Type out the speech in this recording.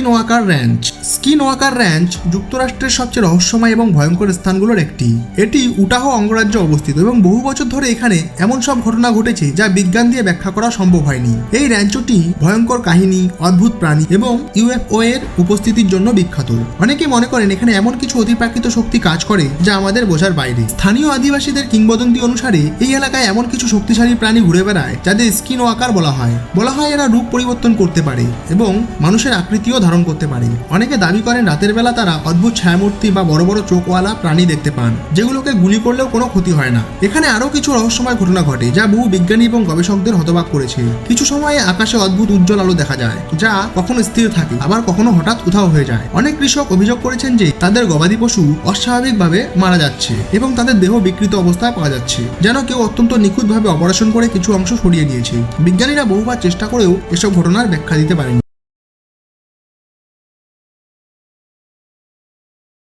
Skin walker ranch skin walker ranch যুক্তরাষ্ট্রের সবচেয়ে রহস্যময় এবং ভয়ঙ্কর স্থানগুলোর একটি। এটি উটাহ অঙ্গরাজ্যে অবস্থিত এবং বহু বছর ধরে এখানে এমন সব ঘটনা ঘটেছে যা বিজ্ঞান দিয়ে ব্যাখ্যা করা সম্ভব হয়নি। এই র্যাঞ্চটি ভয়ঙ্কর কাহিনী, অদ্ভুত প্রাণী এবং ইউএফও এর উপস্থিতির জন্য বিখ্যাত। অনেকে মনে করেন এখানে এমন কিছু অতিপ্রাকৃত শক্তি কাজ করে যা আমাদের বোঝার বাইরে। স্থানীয় আদিবাসীদের কিংবদন্তি অনুসারে এই এলাকায় এমন কিছু শক্তিশালী প্রাণী ঘুরে বেড়ায় যাদের স্কিন ওয়াকার বলা হয়। বলা হয় এরা রূপ পরিবর্তন করতে পারে এবং মানুষের আকৃতিও ধারণ করতে পারে অনেকে দাবি করেন রাতের বেলা তারা অদ্ভুত ছায়ামূর্তি বা বড় বড় চোখওয়ালা প্রাণী দেখতে পান, যেগুলোকে গুলি করলেও কোনো ক্ষতি হয় না। এখানে আরও কিছু রহস্যময় ঘটনা ঘটে, যা বহু বিজ্ঞানী এবং গবেষকদের হতবাক করেছে। কিছু সময়ে আকাশে অদ্ভুত উজ্জ্বল আলো দেখা যায়, যা কখনো স্থির থাকে, আবার কখনো হঠাৎ উধাও হয়ে যায়। অনেক কৃষক অভিযোগ করেছেন যে তাদের গবাদি পশু অস্বাভাবিকভাবে মারা যাচ্ছে এবং তাদের দেহ বিকৃত অবস্থায় পাওয়া যাচ্ছে, যেন কেউ অত্যন্ত নিখুঁতভাবে অপারেশন করে কিছু অংশ সরিয়ে দিয়েছে। বিজ্ঞানীরা বহুবার চেষ্টা করেও এসব ঘটনার ব্যাখ্যা দিতে পারেনি